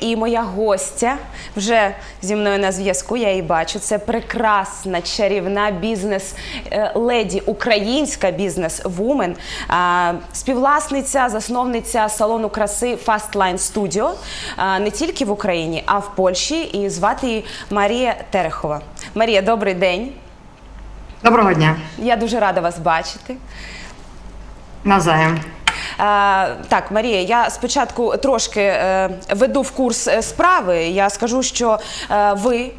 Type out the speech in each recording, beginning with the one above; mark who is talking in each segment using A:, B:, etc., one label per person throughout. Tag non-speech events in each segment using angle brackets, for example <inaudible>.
A: і моя гостя вже зі мною на зв'язку. Я її бачу. Це прекрасна чарівна бізнес-леді, українська бізнес-вумен, співвласниця, засновниця салону краси Fastline Studio не тільки в Україні, а в Польщі. І звати її Марія Терехова. Марія, добрий день.
B: Доброго дня.
A: Я дуже рада вас бачити.
B: Навзаєм.
A: Так, Марія, я спочатку трошки е, веду в курс е, справи. Я скажу, що е, ви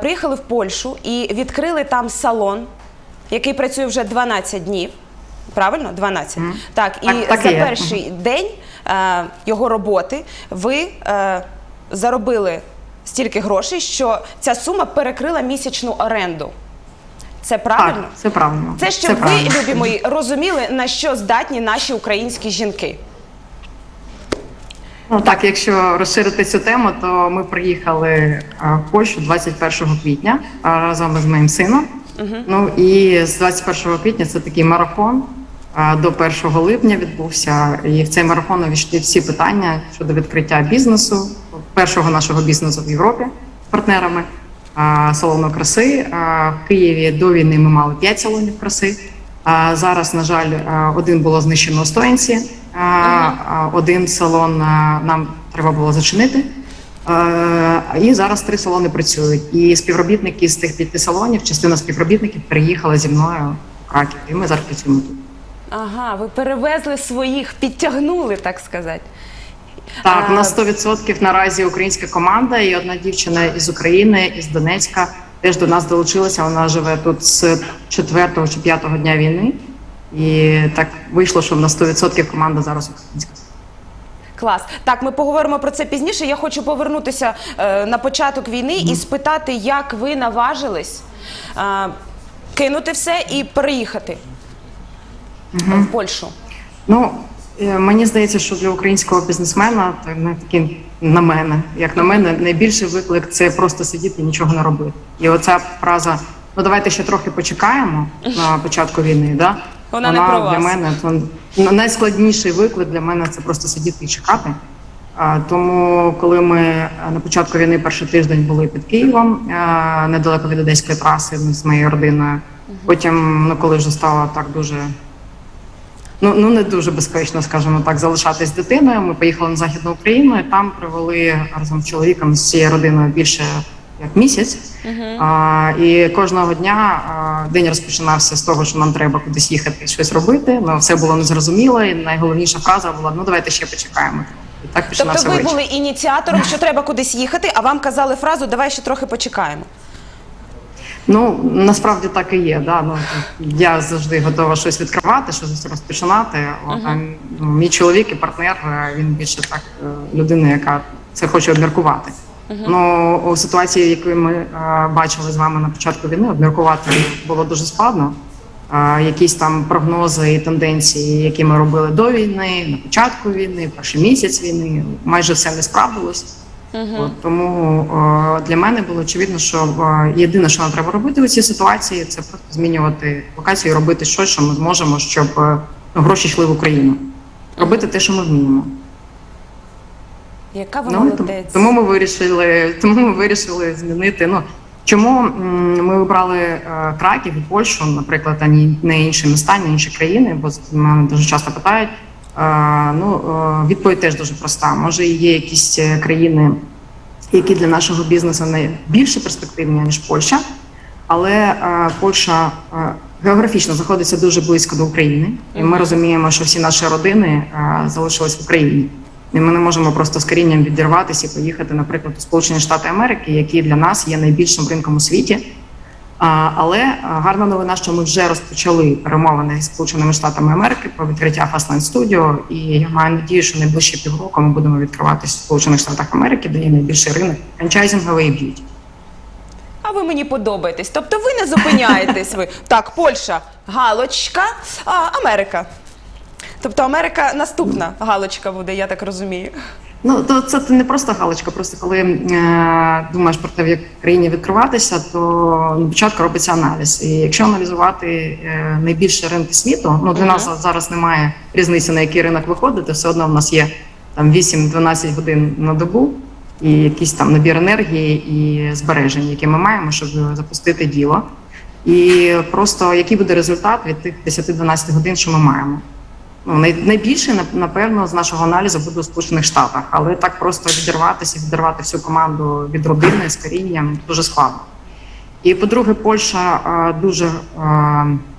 A: приїхали в Польщу і відкрили там салон, який працює вже 12 днів. Правильно? 12. Так, і
B: Так, так і
A: за
B: є.
A: перший день е, його роботи ви е, заробили стільки грошей, що ця сума перекрила місячну оренду. Це правильно?
B: Так, це правильно.
A: Це щоб ви,
B: правильно.
A: любі мої, розуміли, на що здатні наші українські жінки.
B: Ну, так, якщо розширити цю тему, то ми приїхали в Польщу 21 квітня разом з моїм сином. Ну і з 21 квітня це такий марафон. До 1 липня відбувся, і в цей марафон увійшли всі питання щодо відкриття бізнесу, першого нашого бізнесу в Європі з партнерами салону краси. В Києві до війни ми мали 5 салонів краси. Зараз, на жаль, один було знищено у Стоянці, один салон нам треба було зачинити. І зараз три салони працюють. І співробітники з тих п'яти салонів, частина співробітників переїхала зі мною в Краків. І ми зараз працюємо тут.
A: Ага, ви перевезли своїх, підтягнули, так сказати.
B: Так,
A: А,
B: у нас 100% наразі українська команда, і одна дівчина із України, із Донецька, теж до нас долучилася. Вона живе тут з 4 чи 5 дня війни. І так вийшло, що в нас 100% команда зараз українська.
A: Клас. Так, ми поговоримо про це пізніше. Я хочу повернутися е, на початок війни і спитати, як ви наважились е, кинути все і переїхати в Польщу.
B: Ну е, мені здається, що для українського бізнесмена то не такі на мене, як на мене, найбільший виклик це просто сидіти і нічого не робити. І оця фраза: ну давайте ще трохи почекаємо на <laughs> початку війни. Да?
A: Вона не про
B: для
A: вас.
B: мене то найскладніший виклик для мене це просто сидіти і чекати. Тому, коли ми е, на початку війни перший тиждень були під Києвом, е, недалеко від одеської траси з моєю родиною. Потім, ну коли вже стало так дуже ну, ну не дуже безпечно, скажімо так, залишатись з дитиною. Ми поїхали на західну Україну і там провели разом з чоловіком з цією родиною більше як місяць. А, і кожного дня а, день розпочинався з того, що нам треба кудись їхати, щось робити. Ну все було незрозуміло. І найголовніша фраза була: ну давайте ще почекаємо. І так
A: Тобто ви
B: вечір.
A: були ініціатором, що треба кудись їхати, а вам казали фразу Давай ще трохи почекаємо.
B: Ну насправді так і є. Да? Ну, я завжди готова щось відкривати, щось розпочинати. От, а, ну, мій чоловік і партнер е, він більше так е, людина, яка це хоче обміркувати. Ну у ситуації, яку ми е, бачили з вами на початку війни, обміркувати було дуже складно. Е, якісь там прогнози і тенденції, які ми робили до війни, на початку війни, перший місяць війни, майже все не справдилось. От, тому е, для мене було очевидно, що е, єдине, що нам треба робити у цій ситуації, це просто змінювати локацію, і робити щось, що ми зможемо, щоб е, ну, гроші йшли в Україну. Робити те, що ми вміємо.
A: Яка ви
B: Ну, тому,
A: молодець.
B: тому ми вирішили, тому ми вирішили змінити. Ну чому м, ми обрали е, Краків і Польщу, наприклад, а ні не інші міста, не інші країни, бо з- мене дуже часто питають. Ну е, відповідь теж дуже проста. Може, є якісь е, країни, які для нашого бізнесу не більше перспективні ніж Польща, але е, Польща географічно знаходиться дуже близько до України, і ми розуміємо, що всі наші родини залишились в Україні. І ми не можемо просто з корінням відірватися і поїхати, наприклад, у Сполучені Штати Америки, які для нас є найбільшим ринком у світі. Але е, гарна новина, що ми вже розпочали перемовини з Сполученими Штатами Америки про відкриття Fastline Studio, і я маю надію, що найближчі півроку ми будемо відкриватися в Сполучених Штатах Америки, де є найбільший ринок франчайзинговий і б'юті.
A: А ви мені подобаєтесь. Тобто ви не зупиняєтесь. Ви <laughs> так, Польща, галочка, а Америка. Тобто Америка наступна галочка буде, я так розумію.
B: Ну то це не просто галочка. Просто коли е, думаєш про те, в якій країні відкриватися, то на початку робиться аналіз. І якщо аналізувати е, найбільші ринки світу, ну для нас зараз немає різниці на який ринок виходити. Все одно в нас є там 8-12 годин на добу. і якийсь там набір енергії і збережень, які ми маємо, щоб запустити діло. І просто який буде результат від тих 10-12 годин, що ми маємо. Ну, найбільше, нап- напевно, з нашого аналізу буде у Сполучених Штатах, але так просто відірватися, відірвати всю команду від родини з корінням дуже складно. І по-друге, Польща дуже,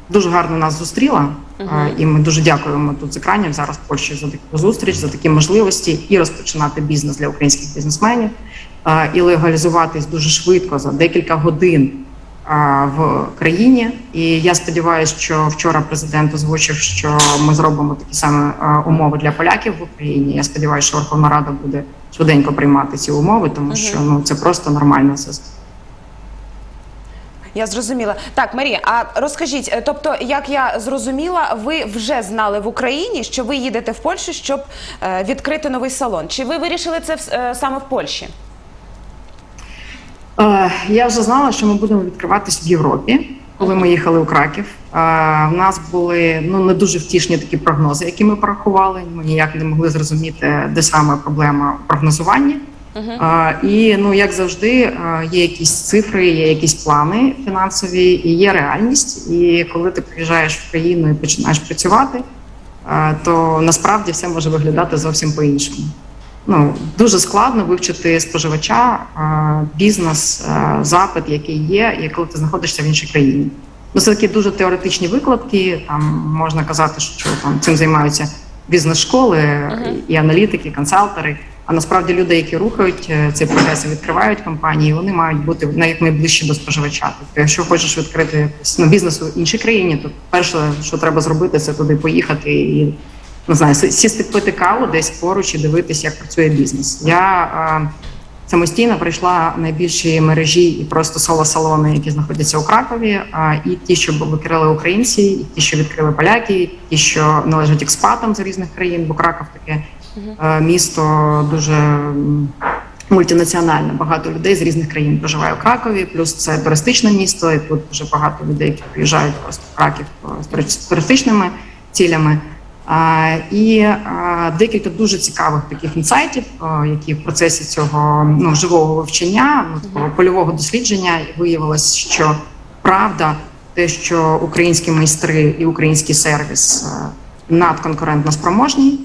B: дуже гарно нас зустріла, а, і ми дуже дякуємо тут з екранів зараз Польщі за таку зустріч, за такі можливості і розпочинати бізнес для українських бізнесменів, і легалізуватись дуже швидко за декілька годин в країні. І я сподіваюся, що вчора президент озвучив, що ми зробимо такі самі умови для поляків в Україні. Я сподіваюся, що Верховна Рада буде швиденько приймати ці умови, тому що ну це просто нормально все.
A: Я зрозуміла. Так, Марія, а розкажіть, е, тобто, як я зрозуміла, ви вже знали в Україні, що ви їдете в Польщу, щоб е, відкрити новий салон. Чи ви вирішили це е, саме в Польщі?
B: Е, Я вже знала, що ми будемо відкриватись в Європі, коли ми їхали у Краків. Е, У нас були ну не дуже втішні такі прогнози, які ми порахували. Ми ніяк не могли зрозуміти, де саме проблема в прогнозуванні. Е, І ну як завжди, е, є якісь цифри, є якісь плани фінансові, і є реальність. І коли ти приїжджаєш в країну і починаєш працювати, е, то насправді все може виглядати зовсім по-іншому. Ну дуже складно вивчити споживача, е, бізнес, е, запит, який є, і коли ти знаходишся в іншій країні. Ну, це такі дуже теоретичні викладки. Там можна казати, що там цим займаються бізнес-школи і аналітики, і консалтери. А насправді люди, які рухають е, цей процес відкривають компанії, вони мають бути найближчі до споживача. Тобто, якщо хочеш відкрити ну, бізнес у іншій країні, то перше, що треба зробити, це туди поїхати і не знаю, сісти пити каву десь поруч і дивитися, як працює бізнес. Я е, самостійно прийшла найбільші мережі і просто соло-салони, які знаходяться у Кракові, е, і ті, що відкрили українці, і ті, що відкрили поляки, і ті, що належать експатам з різних країн, бо Краков таке е, місто дуже. Мультинаціональне багато людей з різних країн проживає у Кракові. Плюс це туристичне місто, і тут дуже багато людей, які приїжджають просто в Краків е, з туристичними цілями. І декілька дуже цікавих таких інсайтів, які в процесі цього ну, живого вивчення, ну, такого польового дослідження виявилось, що правда, те, що українські майстри і український сервіс а, надконкурентно спроможні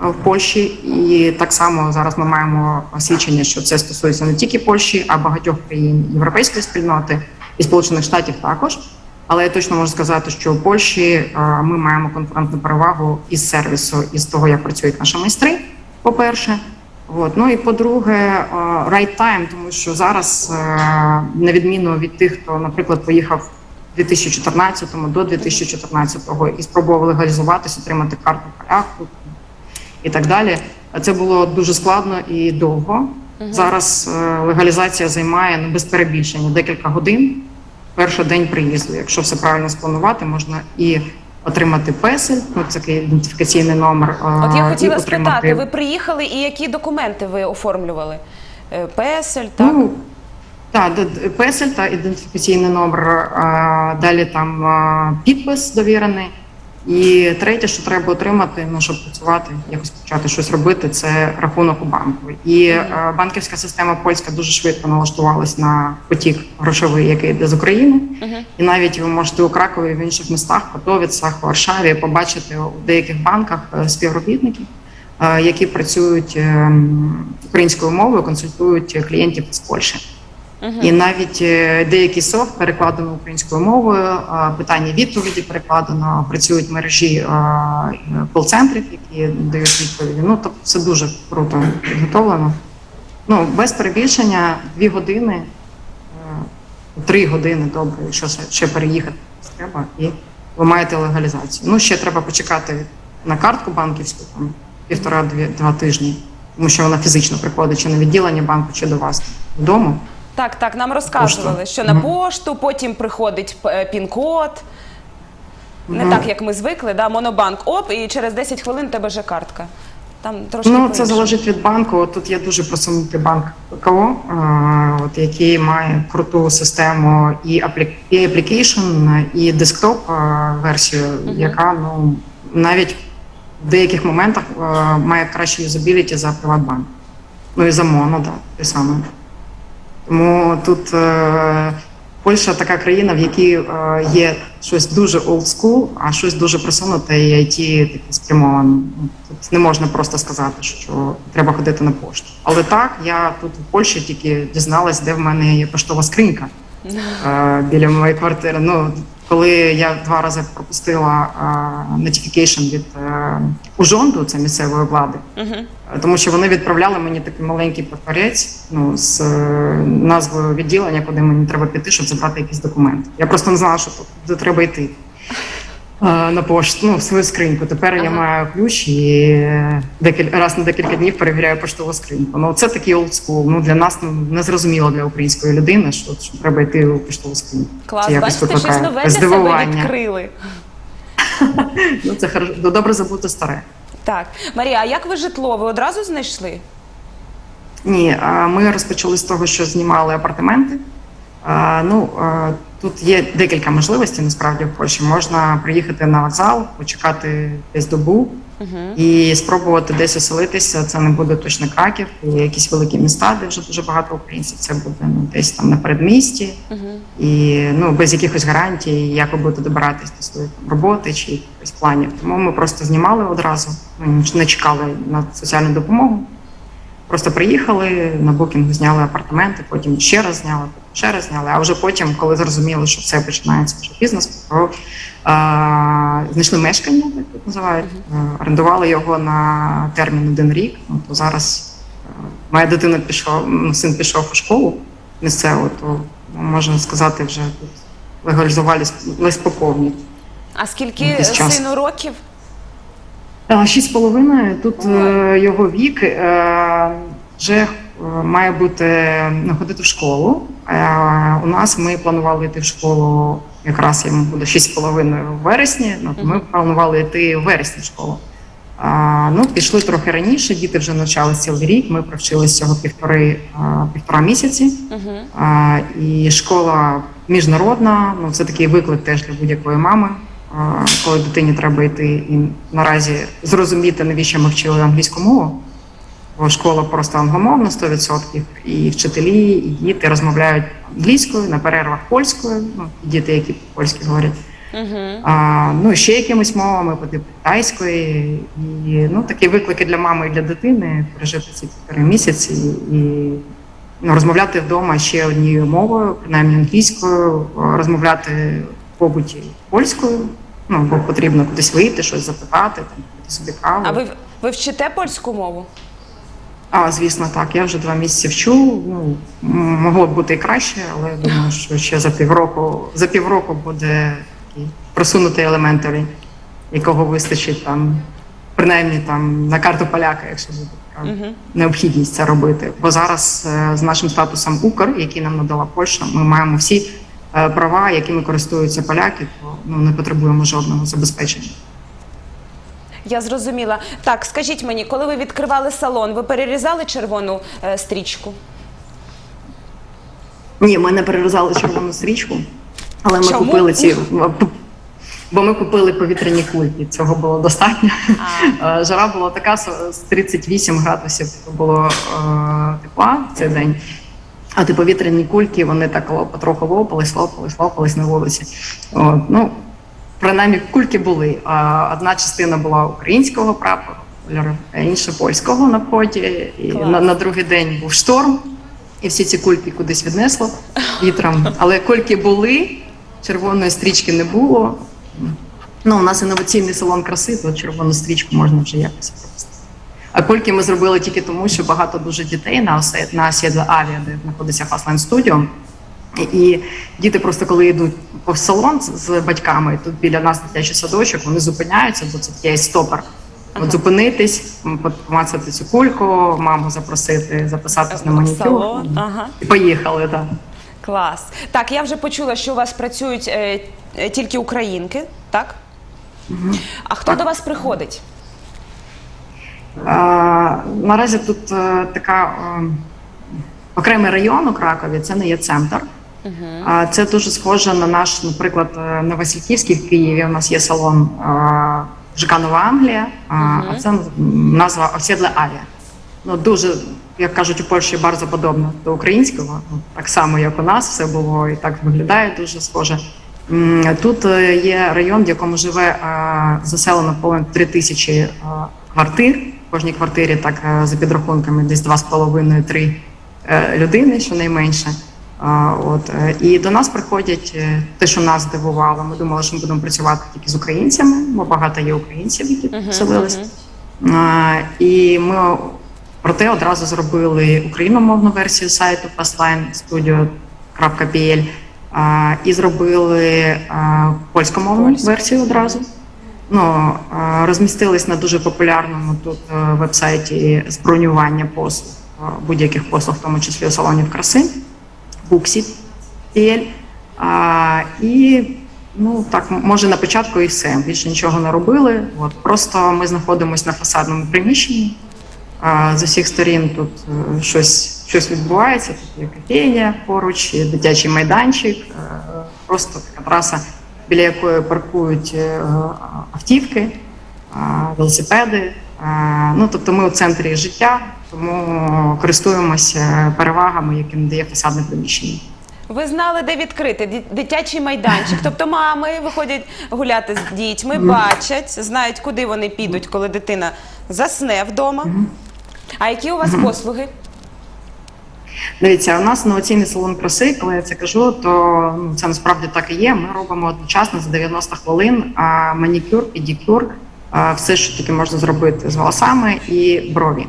B: в Польщі, і так само зараз ми маємо свідчення, що це стосується не тільки Польщі, а багатьох країн європейської спільноти і Сполучених Штатів також. Але я точно можу сказати, що у Польщі ми маємо конкурентну перевагу із сервісу, із того, як працюють наші майстри. По-перше, От. ну і по-друге, right time, тому що зараз, на відміну від тих, хто, наприклад, поїхав у 2014 до 2014 і спробував легалізуватись, отримати карту поляку і так далі. Це було дуже складно і довго. Зараз е, легалізація займає ну без перебільшення декілька годин. Перший день приїзду. Якщо все правильно спланувати, можна і отримати песель, ну це такий ідентифікаційний номер.
A: От я хотіла
B: отримати-
A: спитати, ви приїхали і які документи ви оформлювали? Е, Песель, так?
B: Ну, так, песель та ідентифікаційний номер. Далі там підпис довірений. І третє, що треба отримати, ну щоб працювати, якось почати щось робити, це рахунок у банку. І е, банківська система польська дуже швидко налаштувалась на потік грошовий, який йде з України. І навіть ви можете у Кракові в інших містах, Катовіцях, Варшаві, побачити у деяких банках е, співробітників, е, які працюють е, українською мовою, консультують клієнтів з Польщі. І навіть е, деякий софт перекладено українською мовою, е, питання відповіді перекладено, працюють мережі е, кол-центрів, які дають відповіді. Ну тобто це дуже круто підготовлено. Ну без перебільшення дві години, три години добре, якщо ще- переїхати треба, і ви маєте легалізацію. Ну ще треба почекати на картку банківську там півтора-дві два тижні, тому що вона фізично приходить чи на відділення банку, чи до вас додому.
A: Так, так, нам розказували,
B: Пошта.
A: що на пошту, потім приходить е, пін-код. Не так, як ми звикли, да? монобанк оп, і через 10 хвилин тебе вже картка. Там трошки
B: Ну, це залежить від банку. От Тут є дуже просунутий банк ПКО, е, от, який має круту систему і аплі- і десктоп е, версію, яка ну навіть в деяких моментах має кращу юзабіліті за Приватбанк. Ну і за моно, так, те саме. Тому тут е, Польща така країна, в якій е, є щось дуже олдскул, а щось дуже просунуте і IT таке спрямоване. Ну, Тут не можна просто сказати, що треба ходити на пошту. Але так, я тут в Польщі тільки дізналась, де в мене є поштова скринька е, біля моєї квартири. Ну, коли я два рази пропустила е, notification від е, Ужонду, це місцевої влади. Е, тому що вони відправляли мені такий маленький папірець ну, з назвою відділення, куди мені треба піти, щоб забрати якісь документи. Я просто не знала, що туди треба йти на пошту, ну, в свою скриньку. Тепер я маю ключ і е, декіль, раз на декілька днів перевіряю поштову скриньку. Ну, це такий school. Ну, для нас ну, незрозуміло для української людини, що, що треба йти у поштову скриньку.
A: Клас,
B: Це
A: бачите, щось нове для себе відкрили. <laughs>
B: Ну, це хорошо. добре забути старе.
A: Так, Марія, а як ви житло? Ви одразу знайшли?
B: Ні, ми розпочали з того, що знімали апартаменти. Ну тут є декілька можливостей. Насправді в Польщі можна приїхати на вокзал, почекати десь добу
A: Угу.
B: і спробувати десь оселитися. Це не буде точно Краків, і якісь великі міста, де вже дуже багато українців. Це буде ну, десь там на передмісті,
A: Угу.
B: і ну без якихось гарантій, як ви будете добиратись до своєї там, роботи чи якихось планів. Тому ми просто знімали одразу, ну, не чекали на соціальну допомогу. Просто приїхали на букінг, зняли апартаменти, потім ще раз зняли, потім ще раз зняли. А вже потім, коли зрозуміли, що все починається вже бізнес, то е, знайшли мешкання, так тут називають, е, орендували його на термін один рік. Ну то зараз е, моя дитина пішов, ну, син пішов у школу місцеву, то ну, можна сказати, вже тут легалізувались лист по.
A: А скільки сину років?
B: Е, Шість з половиною. Тут е, його вік е, вже має бути ходити в школу. У нас ми планували йти в школу, якраз йому буде шість з половиною в вересні. Ну, ми планували йти в вересні в школу. А, ну, пішли трохи раніше, діти вже навчалися цілий рік. Ми провчилися цього півтори, а, півтора місяці.
A: Угу.
B: А, і школа міжнародна, ну це такий виклик теж для будь-якої мами. Коли дитині треба йти і наразі зрозуміти, навіщо ми вчили англійську мову. Бо школа просто англомовна 100%, і вчителі, і діти розмовляють англійською на перервах польською. Ну, діти, які польські говорять.
A: Угу.
B: А, ну, ще якимись мовами, по типу китайської. І ну, такі виклики для мами і для дитини пережити ці півтори місяці і ну, розмовляти вдома ще однією мовою, принаймні англійською, розмовляти побуті польською. Ну, бо потрібно кудись вийти, щось запитати, там, собі каву.
A: А ви, ви вчите польську мову?
B: А, звісно, так. Я вже два місяці вчу. Ну, могло б бути і краще, але я думаю, що ще за півроку, за півроку буде такий просунутий елементарі, якого вистачить там, принаймні там на карту поляка, якщо буде така
A: Угу.
B: необхідність це робити. Бо зараз е, з нашим статусом Укр, який нам надала Польща, ми маємо всі права, якими користуються поляки, то ну не потребуємо жодного забезпечення.
A: Я зрозуміла. Так, скажіть мені, коли ви відкривали салон, ви перерізали червону е, стрічку?
B: Ні, ми не перерізали червону стрічку, але ми
A: Чому?
B: купили ці. Бо ми купили повітряні кульки. Цього було достатньо. Е, Жара була така, з 38 градусів було е, тепла в цей день. А ті повітряні кульки вони так потроху лопались, лопались, лопались на вулиці. От, ну, принаймні, кульки були. А одна частина була українського прапору, а інша польського на вході. І на, на другий день був шторм, і всі ці кульки кудись віднесло вітром. Але кульки були, червоної стрічки не було. Ну, у нас інноваційний салон краси, то червону стрічку можна вже якось. А кульки ми зробили тільки тому, що багато дуже дітей на на Сідле Авіа, де знаходиться Фаслайн Студіо. І діти просто коли йдуть по салон з- батьками, тут біля нас дитячий садочок, вони зупиняються, бо це є стопор. От зупинитись, помацати цю кульку, маму запросити, записатись на манікюр.
A: Ага.
B: І поїхали, так.
A: Клас. Так, я вже почула, що у вас працюють е, тільки українки, так? А хто до вас приходить?
B: Е, Наразі тут е, така е, окремий район у Кракові, це не є центр. А Це дуже схоже на наш, наприклад, на Васильківській в Києві. У нас є салон ЖК Нова Англія, а це назва Осідле Авіа. ну дуже, як кажуть у Польщі, дуже подобно до українського. Так само, як у нас, все було і так виглядає дуже схоже. Тут є район, в якому живе заселено понад 3 тисячі квартир. В кожній квартирі так е, за підрахунками десь 2,5-3 е, людини, щонайменше. От е, і до нас приходять те, що нас здивувало. Ми думали, що ми будемо працювати тільки з українцями, бо багато є українців, які
A: Мгм,
B: поселилися.
A: мгм.
B: А, І ми проте одразу зробили україномовну версію сайту fastlinestudio.pl і зробили польськомовну версію одразу. Ну, розмістились на дуже популярному тут е, вебсайті з послуг, е, будь-яких послуг, в тому числі у салонів краси. А, і ну так, може на початку і все. Більше нічого не робили. От просто ми знаходимося на фасадному приміщенні. З усіх сторін тут е, щось, щось відбувається. Тут є кофейня поруч, дитячий майданчик, е, просто така траса, біля якої паркують е, автівки, велосипеди. Ну, тобто ми у центрі життя, тому користуємося перевагами, які надає фасадне приміщення.
A: Ви знали, де відкрити дитячий майданчик. Тобто мами виходять гуляти з дітьми, бачать, знають, куди вони підуть, коли дитина засне вдома. А які у вас послуги?
B: Дивіться, у нас інноваційний салон краси. Коли я це кажу, то ну, це насправді так і є. Ми робимо одночасно за 90 хвилин а, манікюр, педикюр, а, все, що тільки можна зробити з волосами і брові.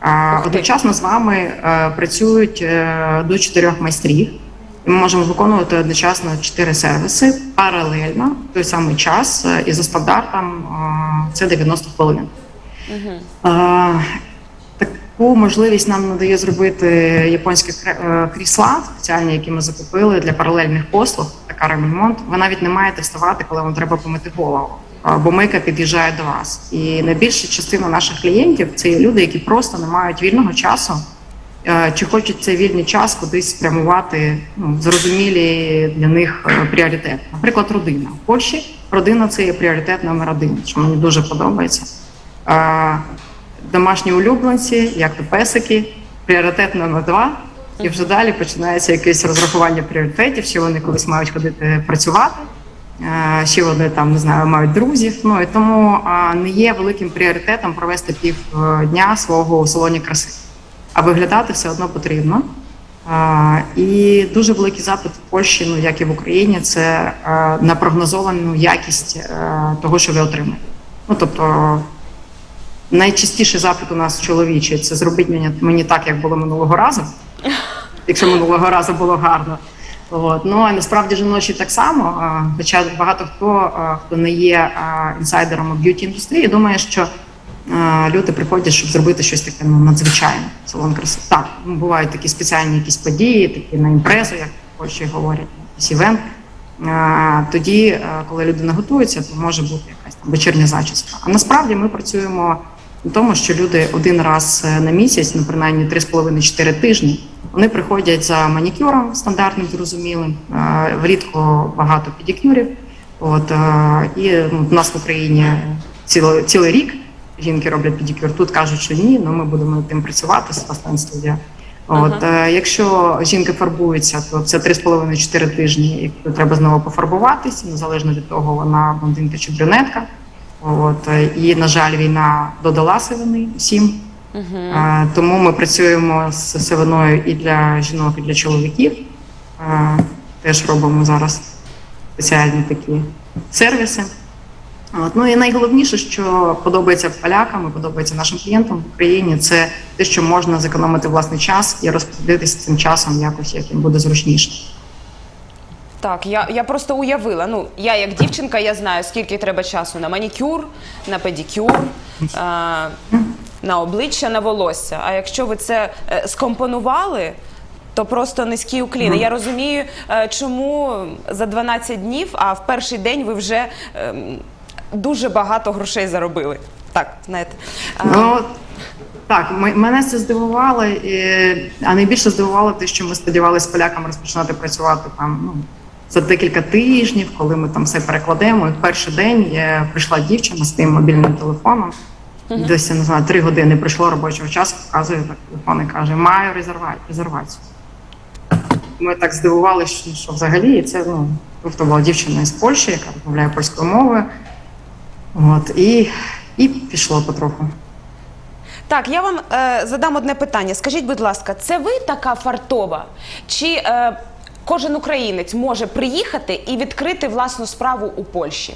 B: А, Одночасно з вами е, працюють е, до чотирьох майстрів. І ми можемо виконувати одночасно чотири сервіси паралельно в той самий час, е, і за стандартом це 90 хвилин. Е, Таку можливість нам надає зробити японські кре- е, крісла, спеціальні, які ми закупили для паралельних послуг, така ремонт. Ви навіть не маєте вставати, коли вам треба помити голову, бо мийка під'їжджає до вас. І найбільша частина наших клієнтів це є люди, які просто не мають вільного часу. е, Чи хочуть цей вільний час кудись спрямувати ну, зрозумілі для них е, пріоритети. Наприклад, родина. В Польщі родина це є пріоритет номер один, що мені дуже подобається. Е, домашні улюбленці, як то песики, пріоритет номер два. І вже далі починається якесь розрахування пріоритетів, що вони колись мають ходити працювати, е, ще вони там не знаю, мають друзів. Ну і тому не є великим пріоритетом провести півдня свого у салоні краси. А виглядати все одно потрібно. І дуже великий запит в Польщі, ну як і в Україні, це е, на прогнозовану якість е, того, що ви отримаєте. Ну тобто найчастіший запит у нас чоловічий це зробіть мені, мені так, як було минулого разу, <laughs> якщо минулого разу було гарно. От. Ну а насправді жіночі так само. Хоча багато хто, хто не є інсайдером у б'юті індустрії, думає, що люди приходять, щоб зробити щось таке ну, надзвичайне. Салон краси. Так, ну, бувають такі спеціальні якісь події, такі на імпрезу, як Польщі говорять, якийсь івент. Тоді, коли людина готується, то може бути якась там вечірня зачіска. А насправді ми працюємо тому, що люди один раз е, на місяць, ну принаймні 3,5-4 тижні, вони приходять за манікюром стандартним, зрозумілим, е, рідко багато педикюрів. От е, і ну, в нас в Україні цілий, цілий рік жінки роблять педикюр. Тут кажуть, що ні, ну ми будемо над тим працювати з Studio. От е, якщо жінка фарбується, то це 3,5-4 тижні, і треба знову пофарбуватися, незалежно від того, вона блондинка чи брюнетка. От е, і на жаль, війна додала сивини всім. Е, Тому ми працюємо з сивиною і для жінок, і для чоловіків. Е, Теж робимо зараз спеціальні такі сервіси. От. Ну і найголовніше, що подобається полякам і подобається нашим клієнтам в Україні, це те, що можна зекономити власний час і розподілитися цим часом якось, як їм буде зручніше.
A: Так, я, я просто уявила. Ну, я як дівчинка, я знаю, скільки треба часу на манікюр, на педикюр, е, на обличчя, на волосся. А якщо ви це е, скомпонували, то просто низький уклін. І Я розумію, е, чому за 12 днів, а в перший день ви вже ем, дуже багато грошей заробили. Так, знаєте. А,
B: Ну так, ми- мене це здивувало, і, а найбільше здивувало те, що ми сподівалися з поляками розпочинати працювати там ну, за декілька тижнів, коли ми там все перекладемо. І в перший день е, прийшла дівчина з тим мобільним телефоном Десь я не знаю, три години прийшло робочого часу, показує так телефон і каже, маю резервацію. Ми так здивувалися, що, що взагалі це ну, тобто була дівчина із Польщі, яка розмовляє польською мовою. От, і, і пішло потроху.
A: Так, я вам е, задам одне питання. Скажіть, будь ласка, це ви така фартова? Чи е, кожен українець може приїхати і відкрити власну справу у Польщі?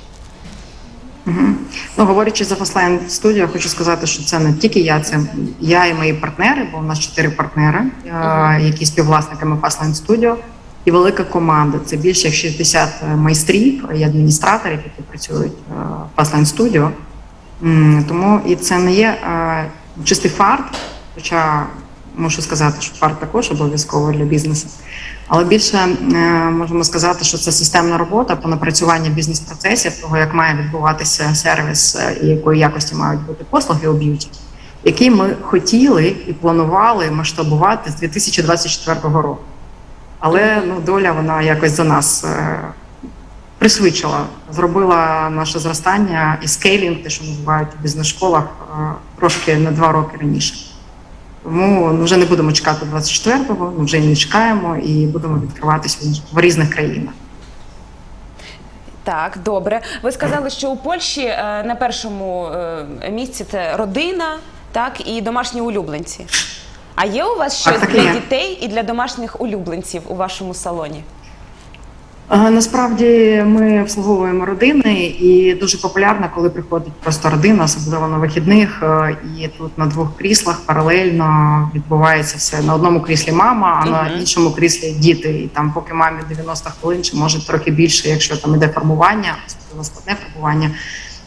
B: Ну, говорячи за Fastline Studio, хочу сказати, що це не тільки я, це я і мої партнери, бо у нас чотири партнери, е, які співвласниками Fastline Studio, і велика команда. Це більше як 60 майстрів і адміністраторів, які працюють е, в Fastline Studio. Тому і це не є е, чистий фарт, хоча мушу сказати, що фарт також обов'язково для бізнесу. Але більше е, можемо сказати, що це системна робота по напрацюванню бізнес-процесів, того, як має відбуватися сервіс е, і якої якості мають бути послуги у б'юті, які ми хотіли і планували масштабувати з 2024 року. Але ну, доля вона якось за нас е, пришвидшила, зробила наше зростання і скейлінг, те, що називають у бізнес-школах, трошки на два роки раніше. Тому ну, вже не будемо чекати 24-го, ми вже не чекаємо, і будемо відкриватися в різних країнах.
A: Так, добре. Ви сказали, що у Польщі е, на першому е, місці це родина, так, і домашні улюбленці. А є у вас щось
B: так так
A: для
B: є.
A: дітей і для домашніх улюбленців у вашому салоні?
B: Е, Насправді ми обслуговуємо родини, і дуже популярно, коли приходить просто родина, особливо на вихідних. е, І тут на двох кріслах паралельно відбувається все на одному кріслі мама, а на іншому кріслі діти. І там, поки мамі 90 хвилин, чи може трохи більше, якщо там іде формування, особливо складне формування,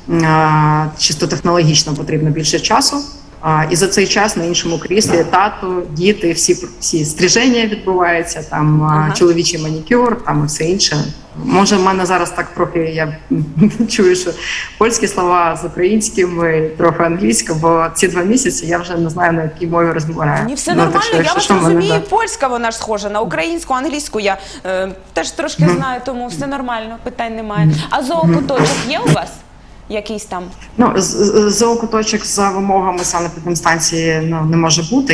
B: е, чисто технологічно потрібно більше часу. А, І за цей час на іншому кріслі тато, діти, всі всі стриження відбуваються, там
A: Ага.
B: чоловічий манікюр, там і все інше. Може, в мене зараз так трохи я <laughs> чую, що польські слова з українськими, трохи англійська, бо ці два місяці я вже не знаю на якій мові розмовляю.
A: Ні, все
B: Ну, так
A: нормально.
B: що,
A: я
B: якщо
A: вас
B: що, мене,
A: розумію.
B: да.
A: Польська вона ж схожа на українську, англійську я е, теж трошки знаю, тому все нормально, питань немає. А зоокуточок є у вас? Якийсь там?
B: Ну, з- зоокуточок за вимогами санепідемстанції ну, не може бути.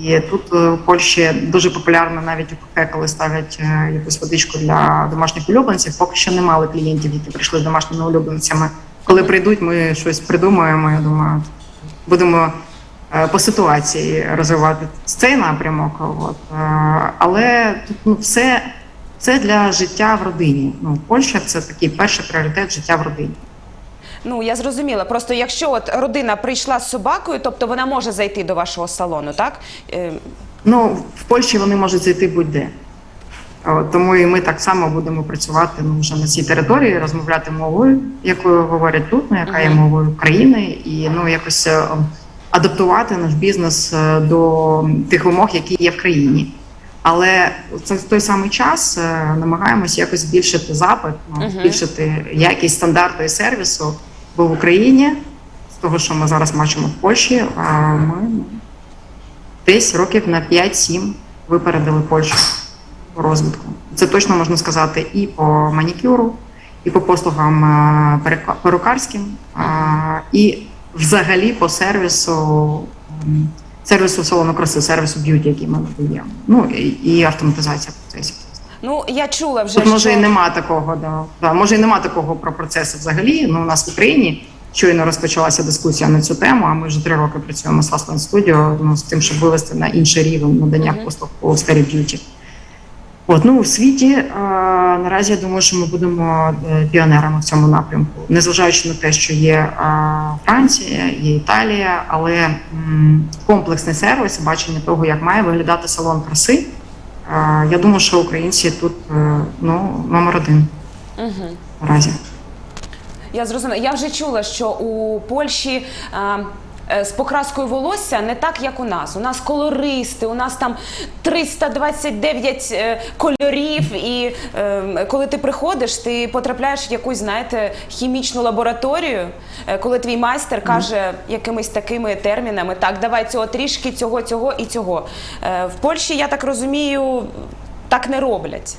B: І, тут е, у Польщі дуже популярно навіть у кафе, коли ставлять е, якусь водичку для домашніх улюбленців. Поки що не мали клієнтів, які прийшли з домашніми улюбленцями. Коли прийдуть, ми щось придумаємо. Я думаю, будемо е, по ситуації розвивати цей напрямок. От. Але тут ну, все, все для життя в родині. Ну, Польща це такий перший пріоритет життя в родині.
A: Ну я зрозуміла. Просто якщо от родина прийшла з собакою, тобто вона може зайти до вашого салону, так? Е,
B: Ну, в Польщі вони можуть зайти будь-де. Тому і ми так само будемо працювати ну, вже на цій території, розмовляти мовою, якою говорять тут, ну, яка є
A: Мгм.
B: мовою країни, і ну, якось е, адаптувати наш бізнес е, до тих вимог, які є в країні. Але це в той самий час е, намагаємось якось збільшити запит, ну,
A: Мгм.
B: збільшити якість стандарту і сервісу. Бо в Україні, з того, що ми зараз бачимо в Польщі, ми десь років на 5-7 випередили Польщу по розвитку. Це точно можна сказати і по манікюру, і по послугам е, перукарським, е, і взагалі по сервісу. Сервісу салону краси, сервісу б'юті, який ми надаємо. Ну і автоматизація процесів.
A: Ну я чула вже,
B: Тут може
A: що
B: і нема такого, да. да. Може і нема такого про процеси взагалі. Ну, у нас в Україні щойно розпочалася дискусія на цю тему, а ми вже три роки працюємо з Fastline Studio, ну, з тим, щоб вивести на інший рівень надання
A: Мгм.
B: послуг по сфері б'юті. От, ну, у світі е, наразі я думаю, що ми будемо е, піонерами в цьому напрямку, незважаючи на те, що є е, Франція, є Італія, але м, комплексний сервіс, бачення того, як має виглядати салон краси. Е, Я думаю, що українці тут е, ну, номер один
A: Угу.
B: наразі.
A: Я зрозуміла. Я вже чула, що у Польщі. А... е, З покраскою волосся не так, як у нас. У нас колористи, у нас там 329 е, кольорів, і е, коли ти приходиш, ти потрапляєш в якусь, знаєте, хімічну лабораторію, коли твій майстер каже якимись такими термінами: так, давай цього трішки, цього, цього і цього. В Польщі, я так розумію, так не роблять.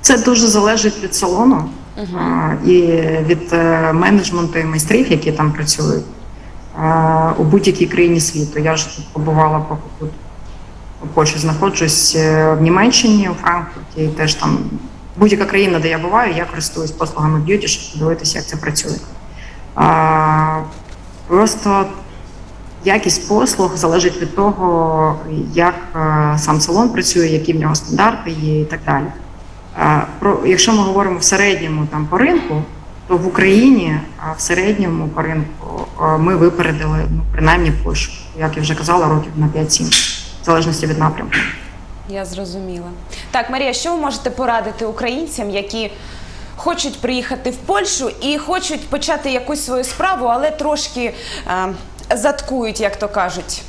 B: Це дуже залежить від салону а, і від менеджменту і майстрів, які там працюють. У будь-якій країні світу. Я тут побувала, поки тут у Польщі знаходжусь е, в Німеччині, у Франкфурті, теж там будь-яка країна, де я буваю, я користуюсь послугами б'юті, щоб подивитися, як це працює. А, просто якість послуг залежить від того, як е, сам салон працює, які в нього стандарти є і так далі. Про якщо ми говоримо в середньому там по ринку, то в Україні в середньому по ринку ми випередили ну принаймні Польщу, як я вже казала, років на 5-7, в залежності від напрямку.
A: Я зрозуміла. Так, Марія, що ви можете порадити українцям, які хочуть приїхати в Польщу і хочуть почати якусь свою справу, але трошки е, заткують, як то кажуть.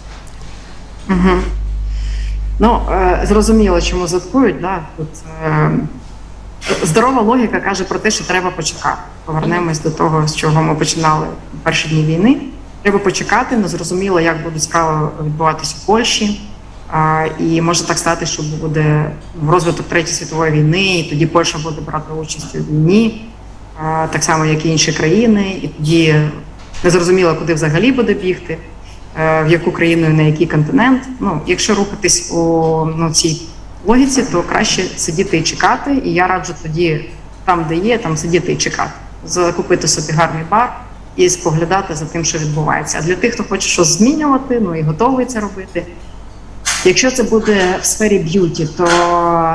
B: Ну, е, зрозуміло, чому заткують. Да? Тут е, здорова логіка каже про те, що треба почекати. Повернемось до того, з чого ми починали в перші дні війни. Треба почекати, не зрозуміло, як будуть справи відбуватися в Польщі. А, і може так стати, що буде розвиток Третьої світової війни, і тоді Польща буде брати участь у війні, а, так само, як і інші країни, і тоді незрозуміло, куди взагалі буде бігти е, в яку країну і на який континент. Ну, якщо рухатись у ну, цій логіці, то краще сидіти і чекати. І я раджу тоді, там, де є, там сидіти і чекати, закупити собі гарний бар і споглядати за тим, що відбувається. А для тих, хто хоче щось змінювати, ну і готовий це робити. Якщо це буде в сфері б'юті, то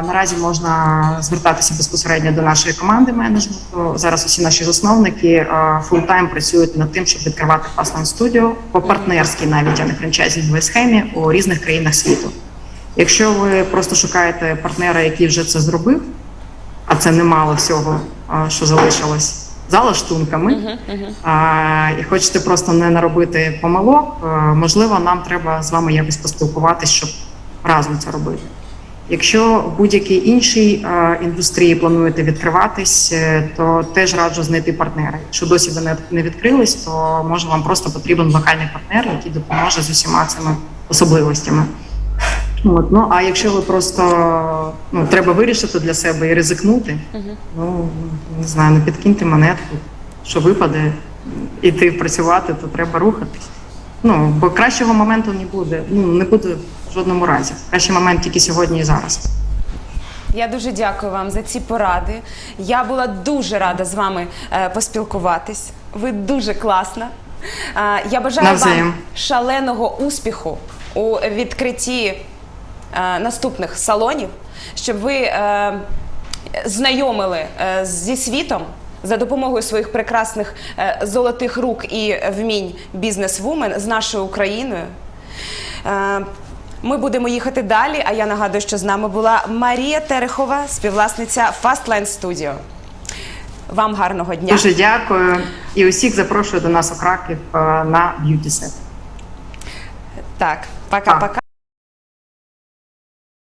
B: наразі можна звертатися безпосередньо до нашої команди менеджменту. Зараз усі наші засновники фултайм працюють над тим, щоб відкривати фаслайн студіо по партнерській навіть а не франчайзинговій схемі у різних країнах світу. Якщо ви просто шукаєте партнера, який вже це зробив, а це немало всього, що залишилось за лаштунками, і хочете просто не наробити помилок, можливо, нам треба з вами якось поспілкуватись, щоб разом це робити. Якщо в будь-якій іншій індустрії плануєте відкриватись, е, то теж раджу знайти партнера. Якщо досі ви не відкрились, то може вам просто потрібен локальний партнер, який допоможе з усіма цими особливостями. От, ну а якщо ви просто ну треба вирішити для себе і ризикнути, ну не знаю, не підкиньте монетку, що випаде, іти працювати, то треба рухатись. Ну бо кращого моменту не буде. Ну не буде в жодному разі. Кращий момент тільки сьогодні і зараз.
A: Я дуже дякую вам за ці поради. Я була дуже рада з вами е, поспілкуватись. Ви дуже класна. Е, я бажаю
B: Навзаєм.
A: вам шаленого успіху у відкритті наступних салонів, щоб ви е, знайомили е, зі світом. За допомогою своїх прекрасних е, золотих рук і вмінь бізнес-вумен з нашою Україною. Е, Ми будемо їхати далі. А я нагадую, що з нами була Марія Терехова, співвласниця Fastline Studio. Вам гарного дня.
B: Дуже дякую і усіх запрошую до нас у Краків е, на б'юті сет.
A: Так, пока-пока.